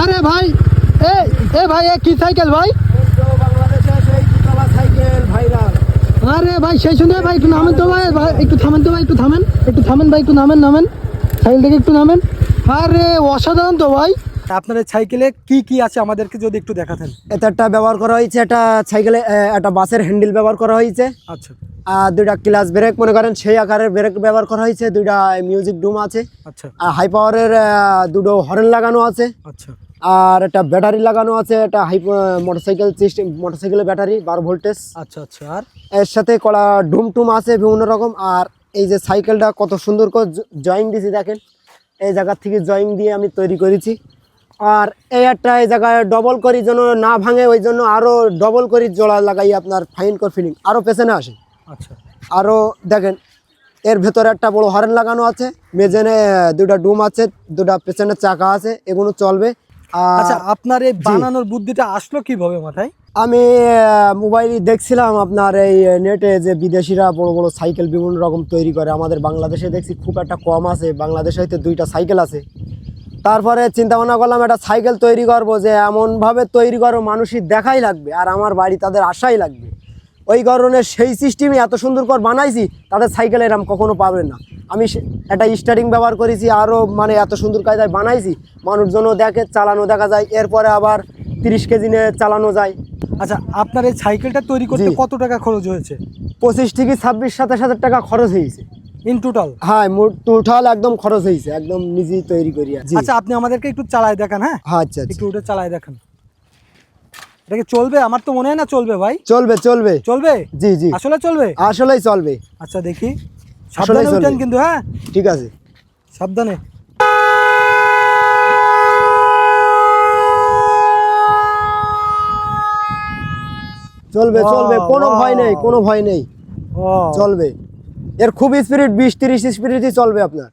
আরে ভাই এ এ ভাই এ কি সাইকেল ভাই? আরে ভাই সেই শুনে ভাই একটু নামেন তো ভাই একটু থামেন তো ভাই একটু থামেন একটু থামেন ভাই একটু নামেন নামেন সাইকেল থেকে একটু নামেন। আরে অসাধারণ তো ভাই। আপনার সাইকেলে কি কি আছে আমাদেরকে যদি একটু দেখাতেন? এটা একটা ব্যবহার করা হয়েছে একটা সাইকেলে একটা বাসের হ্যান্ডেল ব্যবহার করা হয়েছে। আচ্ছা। আর দুইটা ক্লাস ব্রেক মনে করেন সেই আকারের ব্রেক ব্যবহার করা হয়েছে দুইটা মিউজিক ডুম আছে। আচ্ছা। আর হাই পাওয়ারের দুটো হরেন লাগানো আছে। আচ্ছা। আর একটা ব্যাটারি লাগানো আছে একটা হাই মোটরসাইকেল সিস্টেম মোটরসাইকেলের ব্যাটারি বারো ভোল্টেজ। আচ্ছা আচ্ছা আর? এর সাথে কলা ডুম টুম আছে বিভিন্ন রকম। আর এই যে সাইকেলটা কত সুন্দর করে জয়েন দিয়েছি দেখেন। এই জায়গার থেকে জয়েন দিয়ে আমি তৈরি করেছি। আর এই একটা এই জায়গায় ডবল করি যেন না ভাঙে ওই জন্য আরও ডবল করি জোড়া লাগাই আপনার ফাইন কর ফিলিং আরও পেছনে আসে। আচ্ছা। আরও দেখেন এর ভেতরে একটা বড় হরেন লাগানো আছে। মেজেনে দুটা ডুম আছে দুটা পেছনের চাকা আছে এগুলো চলবে। আচ্ছা আপনার এই বানানোর বুদ্ধিটা আসলো কীভাবে মাথায়? আমি মোবাইলে দেখছিলাম আপনার এই নেটে যে বিদেশিরা বড় বড় সাইকেল বিভিন্ন রকম তৈরি করে। আমাদের বাংলাদেশে দেখছি খুব একটা কম আছে। বাংলাদেশে হয়তো দুইটা সাইকেল আছে। তারপরে চিন্তা ভাবনা করলাম একটা সাইকেল তৈরি করব যে এমনভাবে তৈরি করো মানুষই দেখাই লাগবে আর আমার বাড়ি তাদের আশাই লাগবে। ওই কারণে সেই সিস্টেমে এত সুন্দর করে বানাইছি তাদের সাইকেল এরম কখনো পাবে না। আমি একটা স্টারিং ব্যবহার করেছি আরও মানে এত সুন্দর কায়দায় বানাইছি মানুষজনও দেখে চালানো দেখা যায় এরপরে আবার তিরিশ কেজি নিয়ে চালানো যায়। আচ্ছা আপনার এই সাইকেলটা তৈরি করতে জি। কত টাকা খরচ হয়েছে? পঁচিশ থেকে ছাব্বিশ সাতাশ হাজার টাকা খরচ হয়েছে। ইন টোটাল হ্যাঁ টোটাল একদম খরচ হয়েছে একদম নিজেই তৈরি করি জি। আচ্ছা আপনি আমাদেরকে একটু চালায় দেখান হ্যাঁ? হ্যাঁ আচ্ছা আচ্ছা। একটু উঠে চালায় দেখান। এটা কি চলবে? আমার তো মনে হয় না চলবে ভাই। চলবে চলবে। চলবে? জি জি। আসলে চলবে? আসলেই চলবে। আচ্ছা দেখি। সাবধানে। উঠেন কিন্তু হ্যাঁ? ঠিক আছে। সাবধানে। চলবে চলবে। কোনো ভয় নেই কোনো ভয় নেই। চলবে। এর খুব স্পিরিট বিশ তিরিশ স্পিরিটই চলবে আপনার।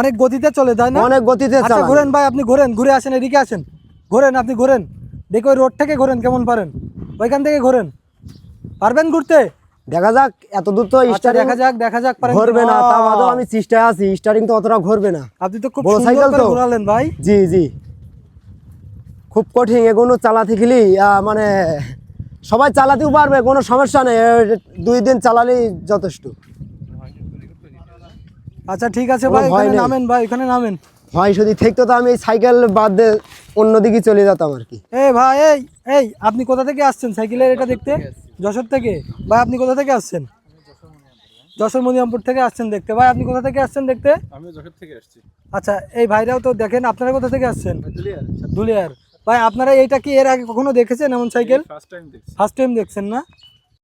অনেক গতিতে চলে তাই না? অনেক গতিতে আচ্ছা ঘোরেন ভাই আপনি ঘোরেন ঘুরে আসেন এদিকে আসেন। ঘোরেন আপনি ঘোরেন। দেখো ওই রোড থেকে ঘোরেন কেমন পারেন। ওইখান থেকে ঘোরেন। পারবেন ঘুরতে? দেখা যাক এত দূর তো আচ্ছা স্টারিং দেখা যাক দেখা যাক পারেন ঘুরবে না। তা বাদেও আমি চেষ্টায় আছি স্টারিং তো অতটা ঘুরবে না। আপনি তো খুব সাইকেল তো। ঘোরালেন ভাই। জি জি। খুব কঠিন এগুলো চালাতে গেলি মানে সবাই চালাতেও পারবে কোনো সমস্যা নেই দুই দিন চালালেই যথেষ্ট। আচ্ছা ঠিক আছে ভাই এখানে নামেন ভাই এখানে নামেন। ভয় যদি থাকতো তো আমি এই সাইকেল বাদ দিয়ে অন্যদিকে চলে যেতাম আর কি। এই ভাই এই এই আপনি কোথা থেকে আসছেন সাইকেলের এটা দেখতে? যশোর থেকে ভাই আপনি কোথা থেকে আসছেন? যশোর মনিরামপুর থেকে আসছেন দেখতে। ভাই আপনি কোথা থেকে আসছেন দেখতে? আমি যশোর থেকে আসছি। আচ্ছা এই ভাইরাও তো দেখেন আপনারা কোথা থেকে আসছেন? ধুলিয়ার ভাই আপনারা এইটা কি এর আগে কখনো দেখেছেন এমন সাইকেল? ফার্স্ট টাইম দেখছি। ফার্স্ট টাইম দেখছেন না?